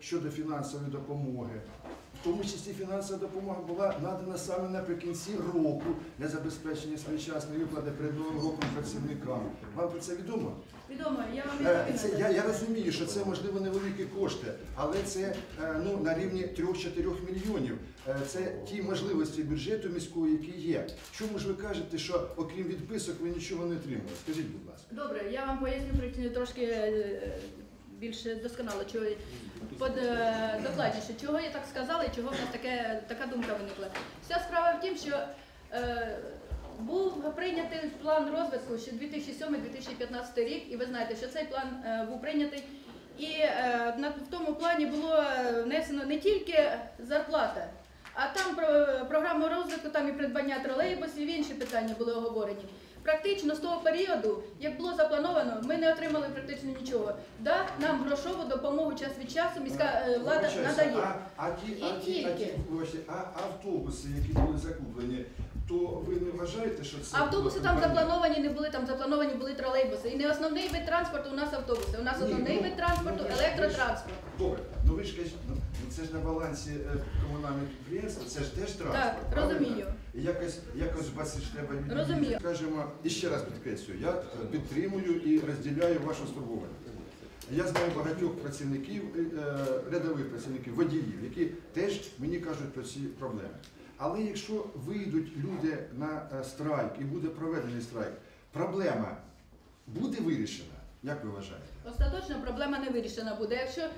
щодо фінансової допомоги. В тому числі фінансова допомога була надана саме наприкінці року для забезпечення своєчасної виплати перед новим роком працівникам. Вам про це відомо? Відомо, я вам Е. Це, я, я розумію, що це можливо невеликі кошти, але це е, ну, на рівні 3-4 мільйонів. Е, Це ті можливості бюджету міського, які є. Чому ж ви кажете, що окрім відписок ви нічого не отримали? Скажіть, будь ласка. Добре, я вам поясню при- трошки більше досконало, чого под, е, докладніше, чого я так сказала і чого в нас таке, така думка виникла. Вся справа в тім, що е, був прийнятий план розвитку ще 2007-2015 рік, і ви знаєте, що цей план е, був прийнятий. І е, на, в тому плані було внесено не тільки зарплата, а там про програму розвитку, там і придбання тролейбусів, інші питання були оговорені. Практично з того періоду, як було заплановано, ми не отримали практично нічого. Да, нам грошову допомогу час від часу міська е, влада Вибачаюся, надає. А, а, ті, І а, ті, а, ті, тільки. вибачте, а автобуси, які були закуплені, то ви не вважаєте, що це Автобуси там заплановані не були, там заплановані були тролейбуси. І не основний вид транспорту у нас автобуси. У нас Ні, основний ну, вид транспорту ну, ви ж- електротранспорт. Добре, ну ви ж кажете, ну це ж на балансі е, комунальних підприємств, це ж теж транспорт. Так, правильно? розумію. І якось, якось бачиш, треба Розумію. скажімо, і ще раз підкреслюю, я е, підтримую і розділяю вашу стурбованість. Я знаю багатьох працівників, е, рядових працівників, водіїв, які теж мені кажуть про ці проблеми. Але якщо вийдуть люди на е, страйк і буде проведений страйк, проблема буде вирішена, як ви вважаєте? Остаточно проблема не вирішена буде. Якщо е,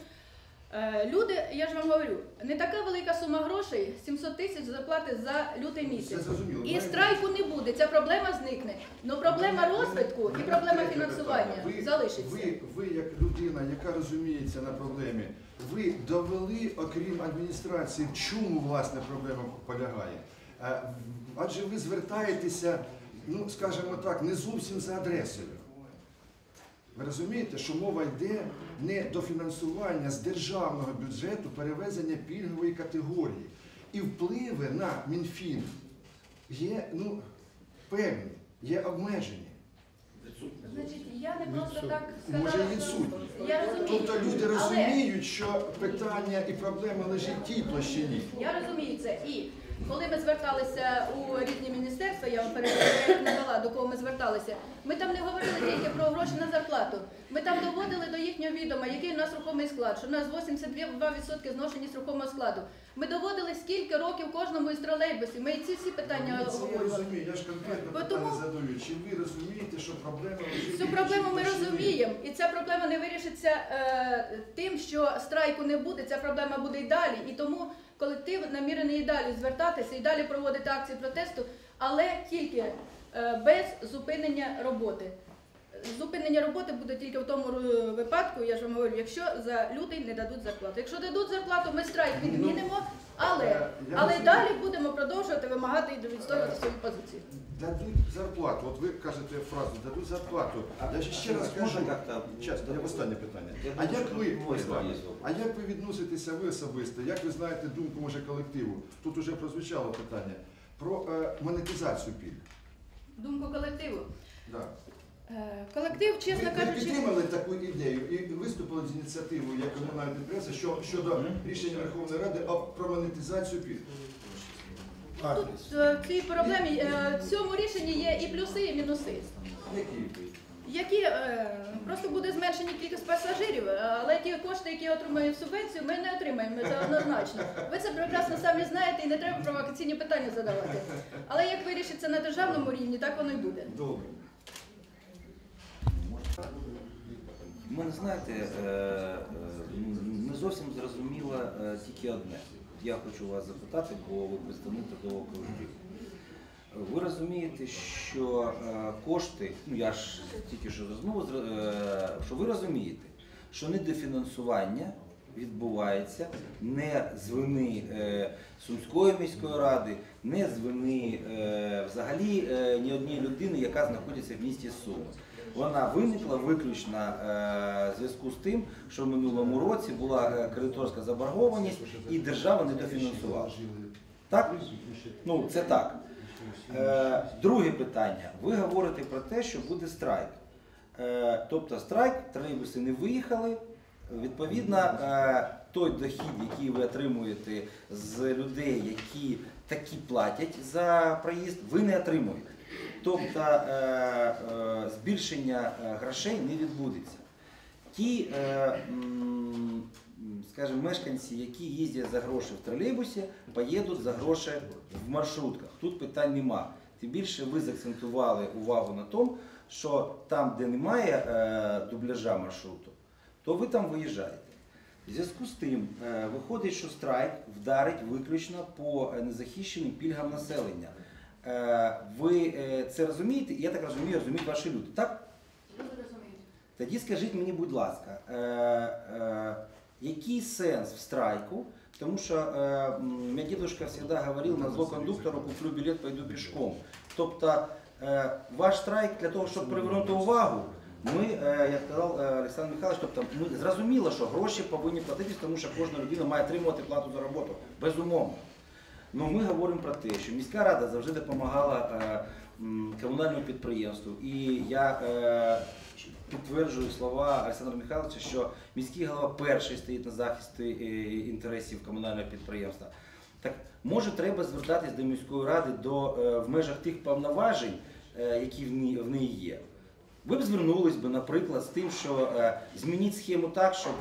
люди, я ж вам говорю, не така велика сума грошей, 700 тисяч зарплати за лютий місяць. І страйку не буде, ця проблема зникне. Но проблема розвитку і проблема фінансування залишиться. Ви, ви, як людина, яка розуміється на проблемі, ви довели, окрім адміністрації, в чому власне проблема полягає? Е, Адже ви звертаєтеся, ну скажімо так, не зовсім за адресою. Ви розумієте, що мова йде не до фінансування з державного бюджету перевезення пільгової категорії. І впливи на Мінфін є ну, певні, є обмежені. Значить, я не просто так сказала. Може, і відсутні. Я розумію. Тобто люди Але розуміють, що питання і проблема лежить в тій площині. Я розумію це. І коли ми зверталися у різні міністерства, я вам не дала, до кого ми зверталися, ми там не говорили тільки про гроші на зарплату. Ми там доводили до їхнього відома, який у нас рухомий склад, що у нас 82% зношені з рухомого складу. Ми доводили, скільки років кожному із тролейбусів. Ми і ці всі питання Це я розумію, я ж конкретно Бо питання тому- задаю. Чи ви розумієте, що проблема? Цю проблему ми розуміємо, і ця проблема не вирішиться е, тим, що страйку не буде. Ця проблема буде і далі. І тому колектив намірений і далі звертатися, і далі проводити акції протесту, але тільки е, без зупинення роботи. Зупинення роботи буде тільки в тому випадку, я ж вам говорю, якщо за лютий не дадуть зарплату. Якщо дадуть зарплату, ми страйк відмінимо, але, але далі будемо продовжувати вимагати і відстоювати свої позиції. Дадуть зарплату. От ви кажете фразу, дадуть зарплату. Я ще раз кажу. як-то Час, я останнє питання. А як ви. А як ви відноситеся ви особисто? Як ви знаєте думку може колективу? Тут уже прозвучало питання про е, монетизацію пільг. Думку колективу. Да. Е, Колектив, чесно ви, ви підтримали таку ідею і виступили з ініціативою як комунальна підприємство що, щодо рішення Верховної Ради про монетизацію пільг. Тут е, в цій проблемі е, в цьому рішенні є і плюси, і мінуси. Які? Які просто буде зменшення кількість пасажирів, але ті кошти, які отримують субвенцію, ми не отримаємо. Це однозначно. Ви це прекрасно самі знаєте, і не треба провокаційні питання задавати. Але як вирішиться на державному рівні, так воно і буде. Добре. Мене, знаєте, е, е, не зовсім зрозуміло е, тільки одне. Я хочу вас запитати, бо ви представник трудового колективу. Ви розумієте, що кошти, ну я ж тільки що розмову, що ви розумієте, що недофінансування відбувається не з вини Сумської міської ради, не з вини взагалі ні однієї людини, яка знаходиться в місті Суми. Вона виникла виключно е, в зв'язку з тим, що в минулому році була е, кредиторська заборгованість і держава не дофінансувала. Так? Ну, це так. Е, друге питання. Ви говорите про те, що буде страйк. Тобто страйк, тролейбуси не виїхали. Відповідно, той дохід, який ви отримуєте з людей, які такі платять за проїзд, ви не отримуєте. Тобто е, е, збільшення е, грошей не відбудеться. Ті, скажімо, мешканці, які їздять за гроші в тролейбусі, поїдуть за гроші в маршрутках. Тут питань нема. Тим більше ви заакцентували увагу на тому, що там, де немає дубляжа маршруту, то ви там виїжджаєте. В зв'язку з тим, виходить, що страйк вдарить виключно по незахищеним пільгам населення. Е, Ви е, це розумієте? і Я так розумію, розуміють ваші люди, так? Тоді скажіть мені, будь ласка, е, який сенс в страйку? Тому що е, м, мій дідусь завжди говорив, на зло кондуктору куплю білет, пойду пішком. Тобто ваш страйк для того, щоб привернути увагу, ми, е, як казав Олександр Михайлович, тобто ми зрозуміло, що гроші повинні платитись, тому що кожна людина має отримувати плату за роботу. Безумовно. Ну, ми говоримо про те, що міська рада завжди допомагала е, комунальному підприємству. І я е, підтверджую слова Олександра Михайловича, що міський голова перший стоїть на захисті е, інтересів комунального підприємства. Так може треба звертатись до міської ради до, в межах тих повноважень, які в неї є. Ви б звернулись би, наприклад, з тим, що змініть схему так, щоб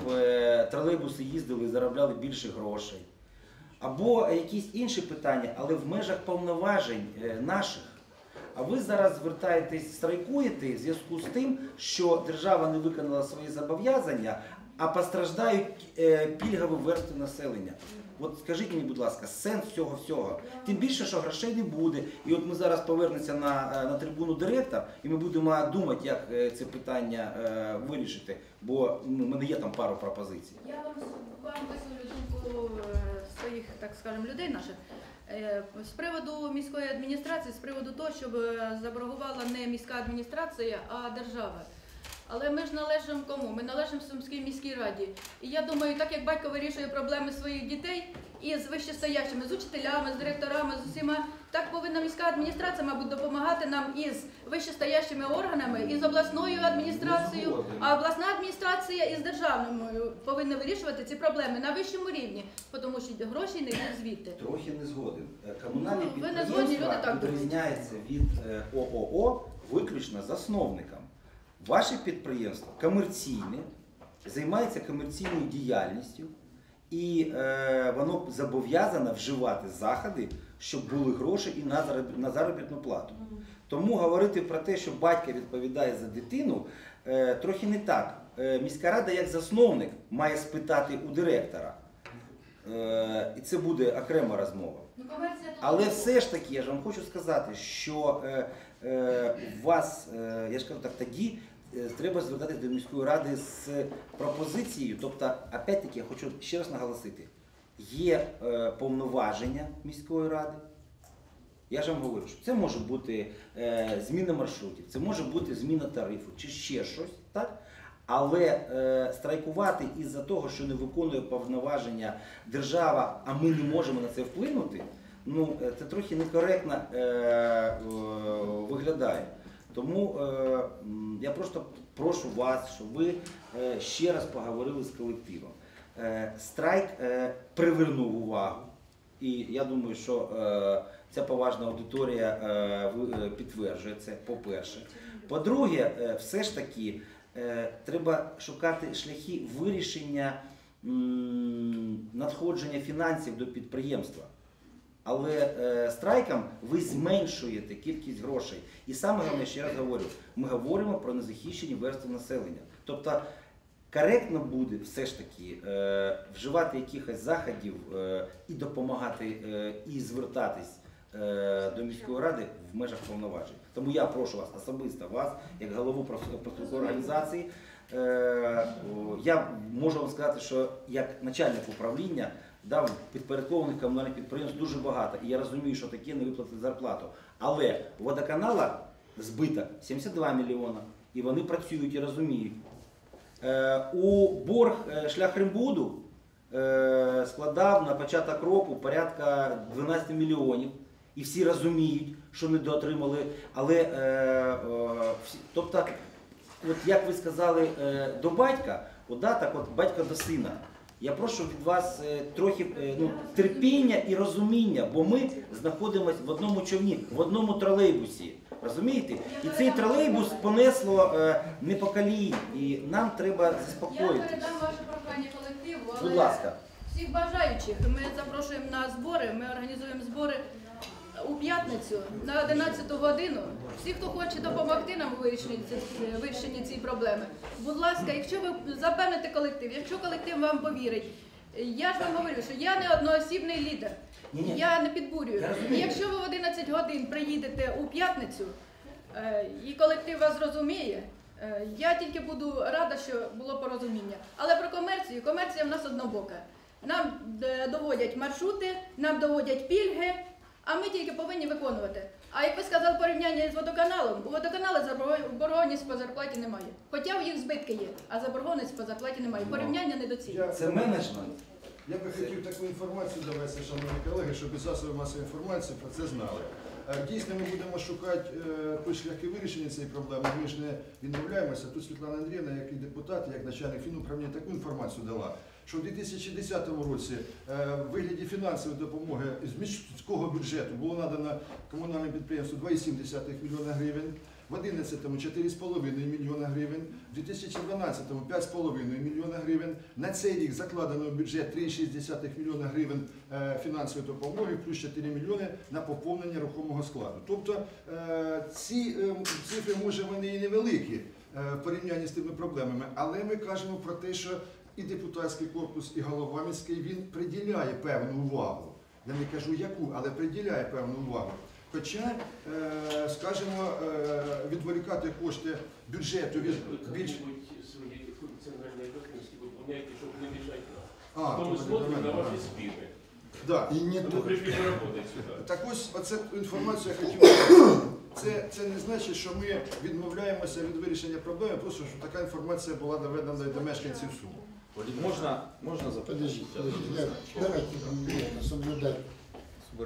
тролейбуси їздили і заробляли більше грошей. Або якісь інші питання, але в межах повноважень е, наших. А ви зараз звертаєтесь, страйкуєте в зв'язку з тим, що держава не виконала свої зобов'язання, а постраждають е, пільгові верстви населення. От скажіть мені, будь ласка, сенс цього всього. Тим більше, що грошей не буде. І от ми зараз повернемося на, е, на трибуну директор, і ми будемо думати, як це питання е, вирішити, бо ну, в мене є там пару пропозицій. Я вам, висловлю думку своїх, так скажемо, людей наших. Е, З приводу міської адміністрації, з приводу того, щоб е, заборгувала не міська адміністрація, а держава. Але ми ж належимо кому? Ми належимо Сумській міській раді. І я думаю, так як батько вирішує проблеми своїх дітей і з вищестоящими, з учителями, з директорами, з усіма, так повинна міська адміністрація, мабуть, допомагати нам із вищестоящими органами, і з обласною адміністрацією, а обласна адміністрація із державною повинна вирішувати ці проблеми на вищому рівні, тому що гроші не йдуть звідти. Трохи не згоден. Е, Комунальні Ну, підприємства відрізняються від е, ООО виключно засновникам. Ваше підприємство комерційне, займається комерційною діяльністю, і е, воно зобов'язане вживати заходи, щоб були гроші і на зароб- на заробітну плату. Тому говорити про те, що батько відповідає за дитину, е, трохи не так. Е, Міська рада, як засновник, має спитати у директора. Е, І це буде окрема розмова. Ну, Але все ж таки, я ж вам хочу сказати, що е, е, у вас, е, я ж кажу так, тоді треба звертатися до міської ради з пропозицією. Тобто, опять-таки, я хочу ще раз наголосити, є е, повноваження міської ради. Я ж вам говорю, що це може бути е, зміна маршрутів, це може бути зміна тарифу чи ще щось, так? Але е, страйкувати із-за того, що не виконує повноваження держава, а ми не можемо на це вплинути, ну е, це трохи некоректно е, е, виглядає. Тому е, я просто прошу вас, щоб ви е, ще раз поговорили з колективом. Е, страйк привернув увагу. І я думаю, що ця поважна аудиторія е, підтверджує це, по-перше. По-друге, все ж таки треба шукати шляхи вирішення надходження фінансів до підприємства. Але е, страйком ви зменшуєте кількість грошей. І саме головне, ще раз говорю, ми говоримо про незахищені верстви населення. Тобто коректно буде все ж таки е, вживати якихось заходів е, і допомагати, е, і звертатись е, до міської ради в межах повноважень. Тому я прошу вас особисто вас, як голову проф- профспілкової організації. Е, я можу вам сказати, що як начальник управління дав підпорядкованих комунальних підприємств дуже багато. І я розумію, що таке не виплатити зарплату. Але водоканала збиток 72 мільйона. І вони працюють і розуміють. Е, у борг е, шлях Римбуду е, складав на початок року порядка 12 мільйонів. І всі розуміють, що недоотримали. Але е, е, всі, тобто, от як ви сказали е, до батька, от, да, так от батько до сина. Я прошу від вас е, трохи е, ну, терпіння і розуміння, бо ми знаходимося в одному човні, в одному тролейбусі. Розумієте? І цей тролейбус понесло е, не по колії, і нам треба Я передам ваше прохання колективу, але Будь ласка. всіх бажаючих ми запрошуємо на збори. Ми організуємо збори у п'ятницю на 11 годину. Всі, хто хоче допомогти нам у вирішенні, вирішенні цієї проблеми, будь ласка, якщо ви запевните колектив, якщо колектив вам повірить. Я ж вам говорю, що я не одноосібний лідер. Я не підбурюю. І якщо ви в 11 годин приїдете у п'ятницю е, і колектив вас зрозуміє, е, я тільки буду рада, що було порозуміння. Але про комерцію, комерція в нас однобока. Нам е, доводять маршрути, нам доводять пільги, а ми тільки повинні виконувати. А як ви сказали порівняння з водоканалом, у водоканала заборгованість по зарплаті немає. Хоча у їх збитки є, а заборгованість по зарплаті немає. Порівняння недоцільне. Я- Це менеджмент. Я би хотів таку інформацію довести, шановні колеги, щоб і засоби масової інформації про це знали. Е, Дійсно, ми будемо шукати е, шляхи вирішення цієї проблеми. Ми ж не відмовляємося. Тут Світлана Андріївна, як і депутат, як начальник фінуправління, таку інформацію дала, що в 2010 році е, в вигляді фінансової допомоги з міського бюджету було надано комунальному підприємству 2,7 мільйона гривень. В 11-му 4,5 мільйона гривень, в 2012-му 5,5 мільйона гривень. На цей рік закладено в бюджет 3,6 мільйона гривень е, фінансової допомоги, плюс 4 мільйони на поповнення рухомого складу. Тобто е, ці цифри, може, вони і невеликі в порівнянні з тими проблемами, але ми кажемо про те, що і депутатський корпус, і голова міський він приділяє певну увагу. Я не кажу яку, але приділяє певну увагу. Хоча, е, скажімо, е, відволікати кошти бюджету від більш Как-нибудь свои функциональные обязанности выполняйте, чтобы не мешать нам. а, Но мы то смотрим вони на до мене. ваши спины. Да. И не Мы только. пришли работать сюда. Так ось оце інформацію я хотів. сказати. Це, це не значить, що ми відмовляємося від вирішення проблеми, просто що така інформація була доведена до мешканців Суму. Можна, можна запитати? Подожди, подожди. Я, давайте наверное, соблюдать. э,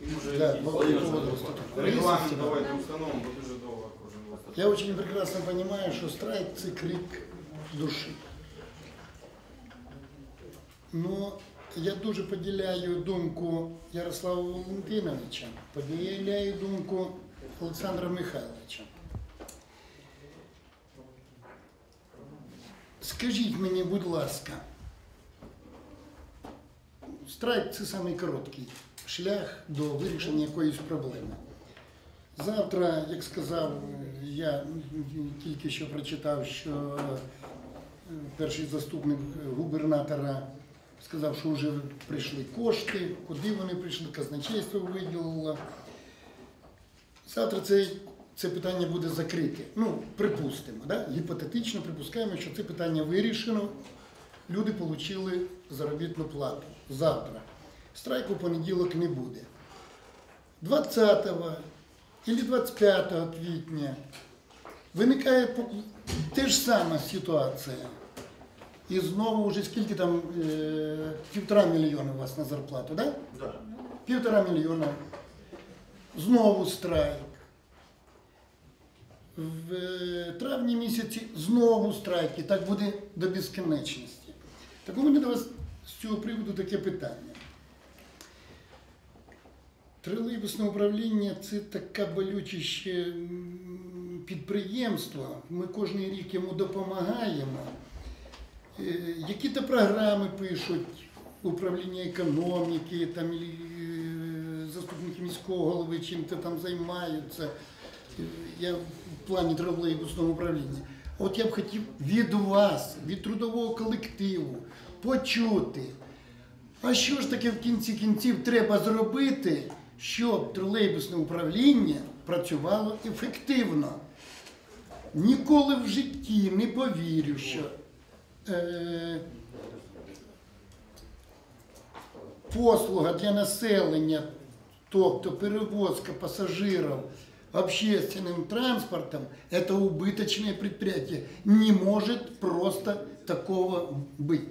І може Да, якісь по- серйозні по возрасту. питання? Регламент давайте установимо, бо дуже довго кожен раз. Я очень прекрасно понимаю, что страйк – это крик души. Но я дуже поділяю думку Ярослава Валентиновича, поділяю думку Олександра Михайловича. Скажіть мені, будь ласка, страйк це самий шлях до вирішення якоїсь проблеми. Завтра, як сказав, я тільки що прочитав, що е, перший заступник губернатора сказав, що вже прийшли кошти, куди вони прийшли, казначейство виділило. Завтра це, це питання буде закрите. Ну, припустимо, да? гіпотетично припускаємо, що це питання вирішено. Люди отримали заробітну плату завтра. Страйку в понеділок не буде. 20 или 25 квітня виникає те ж сама ситуація. І знову вже скільки там е, півтора мільйона у вас на зарплату, так? Да? Півтора мільйона. Знову страйк. В е, травні місяці знову страйк, і так буде до безкінечності. Так у мене до вас з цього приводу таке питання. Тролейбусне управління це таке болючіще м, підприємство. Ми кожен рік йому допомагаємо. Е, Які-то програми пишуть управління економіки, там е, заступники міського голови чим-то там займаються. Я в плані тролейбусного управління. От я б хотів від вас, від трудового колективу, почути. А що ж таке в кінці кінців треба зробити, щоб тролейбусне управління працювало ефективно? Ніколи в житті не повірю, що е, послуга для населення, тобто перевозка пассажиров общественным транспортом, это убыточное предприятие. Не может просто такого быть.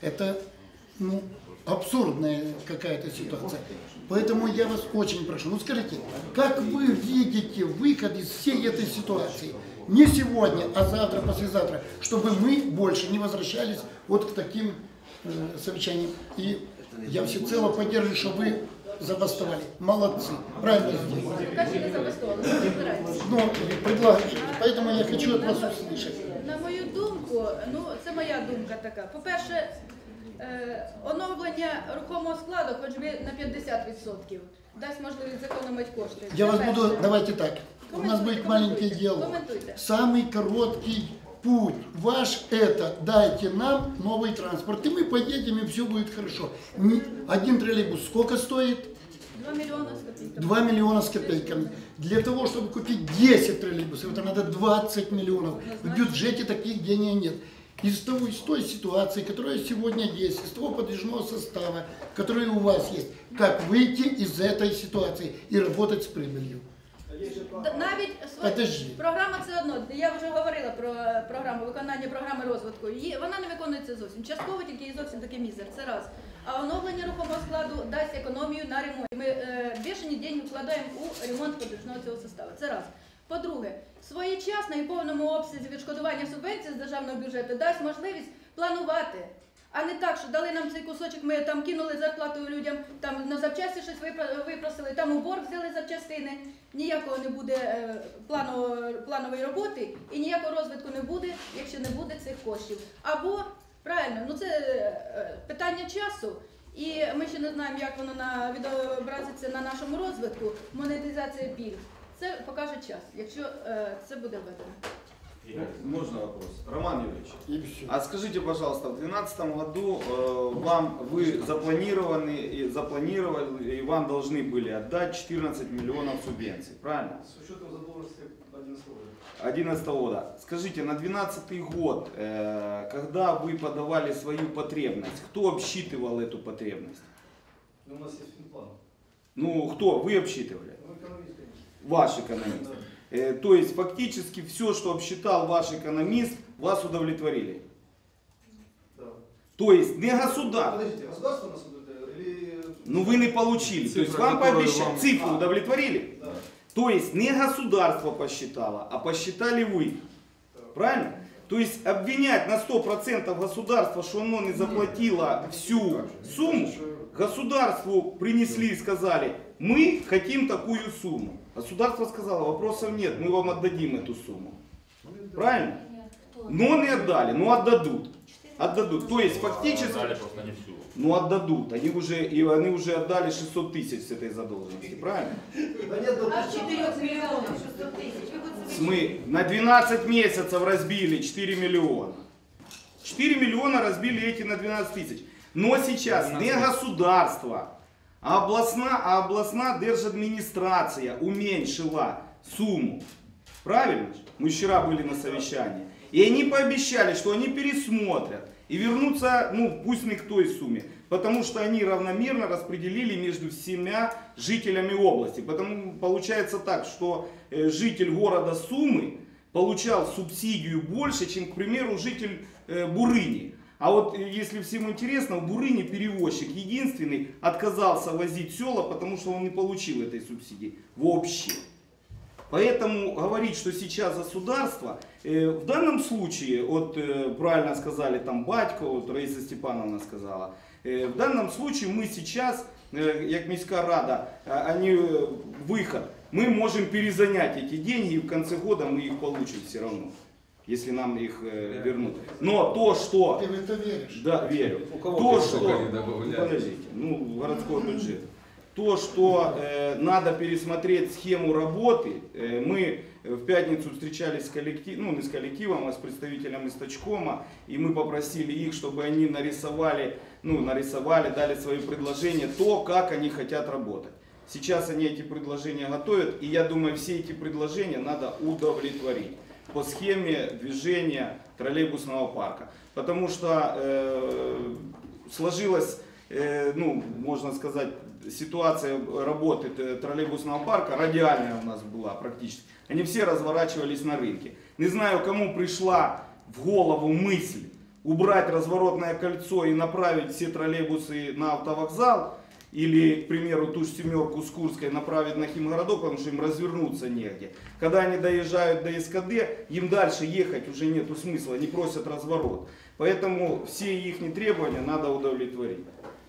Это ну, абсурдная какая-то ситуация. Поэтому я вас очень прошу, ну скажите, как вы видите выход из всей этой ситуации? Не сегодня, а завтра, послезавтра, чтобы мы больше не возвращались вот к таким э, совещаниям. И я всецело поддерживаю, что вы забастовали. Молодцы, правильно сделали. Поки не забастовували, не збираємося. Но предлагаю, поэтому я хочу от вас услышать. На мою думку, ну це моя думка така. По-перше, е, оновлення рухомого складу, хоч би на 50%, дасть можливість зекономити кошти. Я вас Це буду, перше. давайте так, у нас будет маленький диалог. Коментуйте. Самый короткий путь ваш это дайте нам новый транспорт, и мы поедем, и все будет хорошо. Один троллейбус сколько стоит? 2 мільйони з копійками. 2 миллиона с копейками. Для того, чтобы купить 10 троллейбусов, это надо 20 миллионов. В бюджете таких денег нет. Из, того, из той ситуации, которая сегодня есть, из того подвижного состава, который у вас есть, как выйти из этой ситуации и работать с прибылью. Навіть своє- програма це одно. Я вже говорила про е, програму виконання програми розвитку. Її вона не виконується зовсім. Частково тільки і зовсім такий мізер. Це раз. А оновлення рухомого складу дасть економію на ремонт. Ми е, більшені деньги вкладаємо у ремонт подвижного цього составу. Це раз. По-друге, своєчасно і повному обсязі відшкодування субвенцій з державного бюджету дасть можливість планувати. А не так, що дали нам цей кусочок, ми там кинули зарплату людям, там на запчасті щось випросили, там у борг взяли запчастини. Ніякого не буде е, планової роботи і ніякого розвитку не буде, якщо не буде цих коштів. Або правильно, ну це е, питання часу. І ми ще не знаємо, як воно на відобразиться на нашому розвитку. Монетизація пільг. Це покаже час, якщо е, це буде введено. Можно вопрос? Роман Юрьевич, а скажите, пожалуйста, в 2012 году э, вам вы запланированы и запланировали и вам должны были отдать 14 миллионов субвенций, правильно? С учетом задолженности 11 года. 2011 года. Скажите, на 2012 год, э, когда вы подавали свою потребность, кто обсчитывал эту потребность? Но у нас есть финплан. Ну, кто? Вы обсчитывали? Ну, экономист, конечно. Ваш экономист. Да. Э, то есть фактически все, что обсчитал ваш экономист, вас удовлетворили. Да. То есть не государство. Подождите, государство нас удовлетворило или... Ну вы не получили. То есть вам пообещали. вам- Цифру А. удовлетворили? Да. То есть не государство посчитало, а посчитали вы. Правильно? То есть обвинять на 100% государство, что оно не заплатило всю сумму, государству принесли и сказали, мы хотим такую сумму. Государство сказало, вопросов нет, мы вам отдадим эту сумму. Правильно? Но не отдали, но отдадут. Отдадут. То есть фактически... Дали просто не всю. Ну отдадут. Они уже, и они уже отдали 600 тысяч с этой задолженности, правильно? Да нет, да, А 4 миллионов 600 тысяч. Мы на 12 месяцев разбили 4 миллиона. 4 миллиона разбили эти на 12 тысяч. Но сейчас не государство, а областна, а областна держадминистрация уменьшила сумму. Правильно? Мы вчера были на совещании. И они пообещали, что они пересмотрят и вернутся, ну, пусть не к той сумме. Потому что они равномерно распределили между всеми жителями области. Потому получается так, что э, житель города Сумы получал субсидию больше, чем, к примеру, житель э, Бурыни. А вот э, если всем интересно, в Бурыне перевозчик единственный отказался возить села, потому что он не получил этой субсидии вообще. Поэтому говорить, что сейчас государство, э, в данном случае, вот э, правильно сказали там батько, вот Раиса Степановна сказала, э, в данном случае мы сейчас, э, як міська рада, а они э, выход, мы можем перезанять эти деньги и в конце года мы их получим все равно, если нам их э, вернут. Но то, что Ты в это веришь? да, верю. У кого То, что... не Ну, подождите, ну, городской бюджет. То, что э, надо пересмотреть схему работы, э, мы в пятницу встречались с коллективом, ну не с коллективом, а с представителями Стачкома, и мы попросили их, чтобы они нарисовали, ну, нарисовали, дали свои предложения, то, как они хотят работать. Сейчас они эти предложения готовят, и я думаю, все эти предложения надо удовлетворить по схеме движения троллейбусного парка. Потому что э, сложилась, э, ну, можно сказать, ситуация работы троллейбусного парка радиальная у нас была практически. Они все разворачивались на рынке. Не знаю, кому пришла в голову мысль убрать разворотное кольцо и направить все троллейбусы на автовокзал, или, к примеру, ту же семерку с Курской направить на Химгородок, потому что им развернуться негде. Когда они доезжают до СКД, им дальше ехать уже нету смысла, они просят разворот. Поэтому все их требования надо удовлетворить.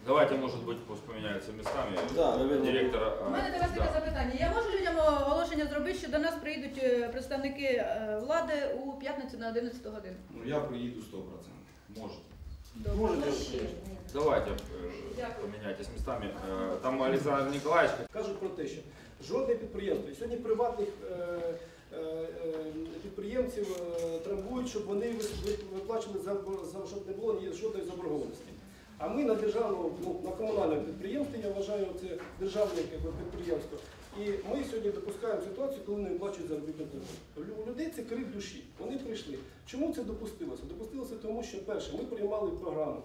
Давайте, может быть, пусть поменяются местами. Да, наверное. Директора. У мене до вас таке запитання. Я можу людям оголошення зробити, що до нас прийдуть е, представники е, влади у п'ятницю на 11 годину? Ну, я приеду 100%. Может. Добре. Давайте Дякую. поменяйтесь местами. Э, Там Александр Николаевич Кажуть про те, що жодне підприємство, і сьогодні приватних е, е, е, підприємців е, трамбують, щоб вони виплачували за, щоб не було жодної заборгованості. А ми на державному, ну, на комунальному підприємстві, я вважаю, це державне підприємство. І ми сьогодні допускаємо ситуацію, коли не виплачують заробітну плату. У людей це крик душі. Вони прийшли. Чому це допустилося? Допустилося тому, що перше, ми приймали програму.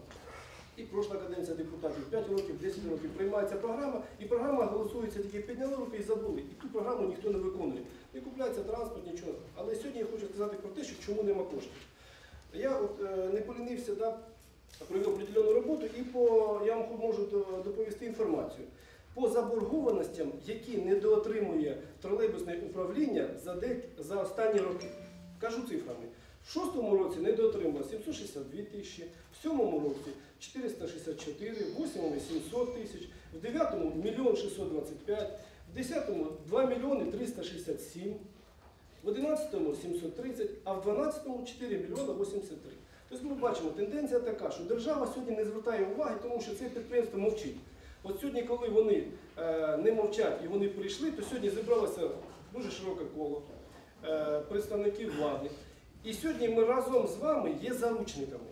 І пройшла каденція депутатів 5 років, 10 років приймається програма, і програма голосується тільки підняли руки і забули. І ту програму ніхто не виконує. Не купляється транспорт, нічого. Але сьогодні я хочу сказати про те, що чому нема коштів. Я от е, не полінився, да, провів определену роботу і по, я вам можу доповісти інформацію. По заборгованостям, які недоотримує тролейбусне управління за, за останні роки. Кажу цифрами. В шостому році недоотримало 762 тисячі, в сьомому році 464, в восьмому 700 тисяч, в дев'ятому 1 625, в десятому 2 мільйони 367, в 11-му 730, а в 12-му 4 мільйони 83. Тобто ми бачимо, тенденція така, що держава сьогодні не звертає уваги, тому що це підприємство мовчить. От сьогодні, коли вони е, не мовчать і вони прийшли, то сьогодні зібралося дуже широке коло е, представників влади. І сьогодні ми разом з вами є заручниками.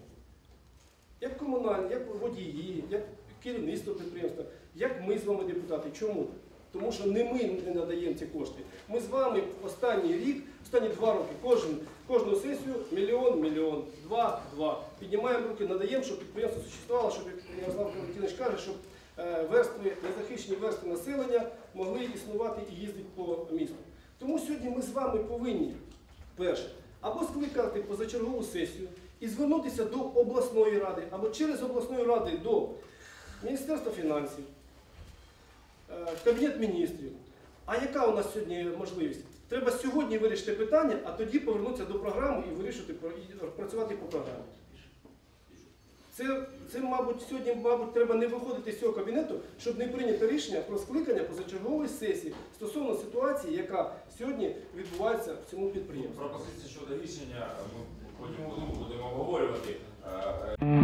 Як комунальні, як водії, як керівництво підприємства, як ми з вами депутати. Чому? Тому що не ми не надаємо ці кошти. Ми з вами останній рік, останні два роки, кожен, кожну сесію мільйон, мільйон, два, два. Піднімаємо руки, надаємо, щоб підприємство существувало, щоб як Ярослав Валентинович каже, щоб верстви, незахищені верстви населення могли існувати і їздити по місту. Тому сьогодні ми з вами повинні, перше, або скликати позачергову сесію і звернутися до обласної ради, або через обласної ради до Міністерства фінансів, е, Кабінет міністрів. А яка у нас сьогодні можливість? Треба сьогодні вирішити питання, а тоді повернутися до програми і вирішити працювати по програмі. Це, це, мабуть, сьогодні, мабуть, треба не виходити з цього кабінету, щоб не прийняти рішення про скликання позачергової сесії стосовно ситуації, яка сьогодні відбувається в цьому підприємстві. пропозиції щодо рішення ми потім будемо- будемо обговорювати. Е, е,